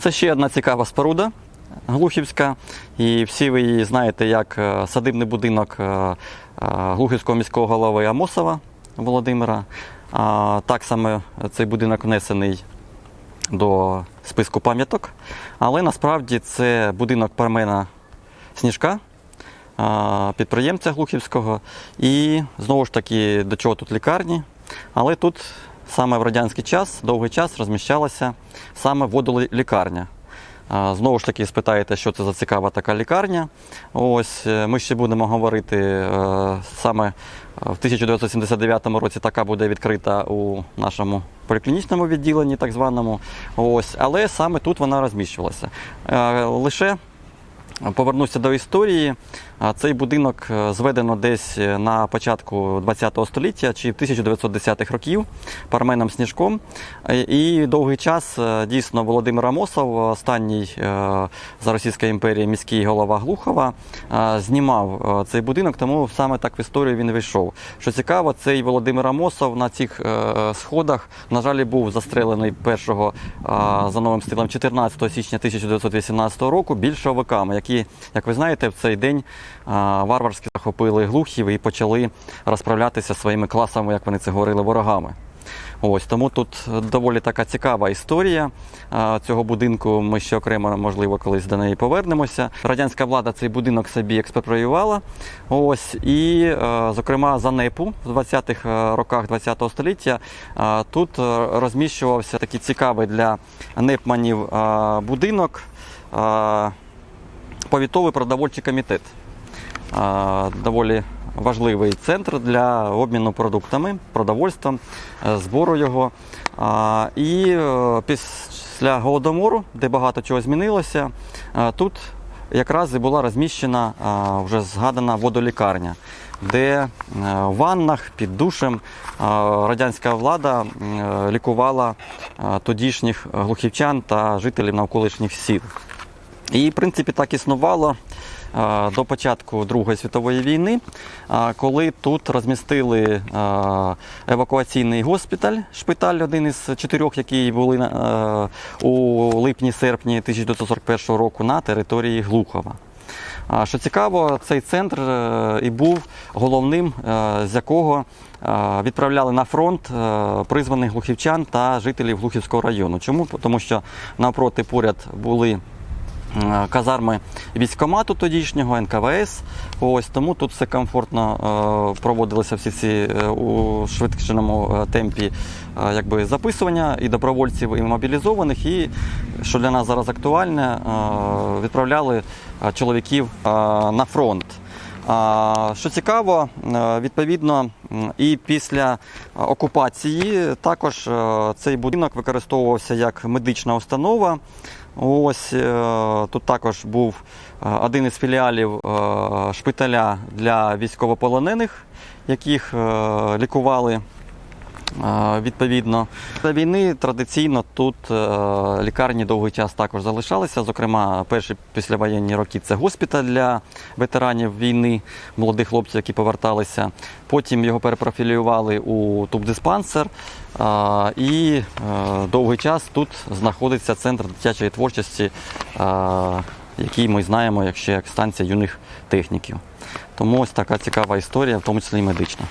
Це ще одна цікава споруда Глухівська. І всі ви її знаєте як е, садибний будинок е, е, Глухівського міського голови Амосова Володимира. Так саме цей будинок внесений до списку пам'яток. Але насправді це будинок Пармена Сніжка, підприємця Глухівського. І знову ж таки, до чого тут лікарні. Але тут саме в радянський час, довгий час розміщалася саме водолікарня. Знову ж таки, спитаєте, що це за цікава така лікарня. Ось е, ми ще будемо говорити е, саме е, в 1979 році. Така буде відкрита у нашому поліклінічному відділенні, так званому. Ось, але саме тут вона розміщувалася. Лише Повернуся до історії. Цей будинок е, зведено десь на початку ХХ століття чи 1910-х років Парменом Сніжком. Е, І довгий час е, дійсно Володимир Амосов, останній е, за Російської імперії міський голова Глухова, е, знімав е, цей будинок, тому саме так в історію він вийшов. Що цікаво, цей Володимир Амосов на цих е, сходах, на жаль, був застрелений першого е, за новим стилем 14 січня 1918 року більшовиками, які, як ви знаєте, в цей день варварськи захопили глухів і почали розправлятися своїми класами, як вони це говорили, ворогами. Ось тому тут доволі така цікава історія цього будинку. Ми ще окремо, можливо, колись до неї повернемося. Радянська влада цей будинок собі експроприювала. Ось і, зокрема, за НЕПу в 20-х е, роках ХХ століття тут розміщувався такий цікавий для непманів будинок. Повітовий продовольчий комітет. Доволі важливий центр для обміну продуктами, продовольством, е, збору його. І е, після голодомору, де багато чого змінилося, е, тут якраз і була розміщена вже згадана водолікарня, де в ваннах під душем радянська влада лікувала тодішніх глухівчан та жителів навколишніх сіл. І, в принципі, так існувало до початку Другої світової війни, коли тут розмістили евакуаційний госпіталь, шпиталь, один із чотирьох, які були у липні-серпні 1941 року на території Глухова. Що цікаво, цей центр е, і був головним, е, з якого е, відправляли на фронт призваних глухівчан та жителів Глухівського району. Чому? Тому що навпроти поряд були казарми військкомату тодішнього НКВС. Ось тому тут все комфортно е, проводилися всі ці е, у швидкішеному е, темпі е, якби записування і добровольців, і мобілізованих. І що для нас зараз актуальне, е, відправляли е, чоловіків е, на фронт. Що цікаво, е, відповідно, і після окупації також е, цей будинок використовувався як медична установа. Ось е, тут також був е, один із філіалів е, шпиталя для військовополонених, яких лікували. Відповідно, до війни традиційно тут е, лікарні довгий час також залишалися. Зокрема, перші післявоєнні роки це госпіталь для ветеранів війни, молодих хлопців, які поверталися. Потім його перепрофілювали у тубдиспансер. І е, довгий час тут знаходиться центр дитячої творчості, е, який ми знаємо як ще як станція юних техніків. Тому ось така цікава історія, в тому числі і медична.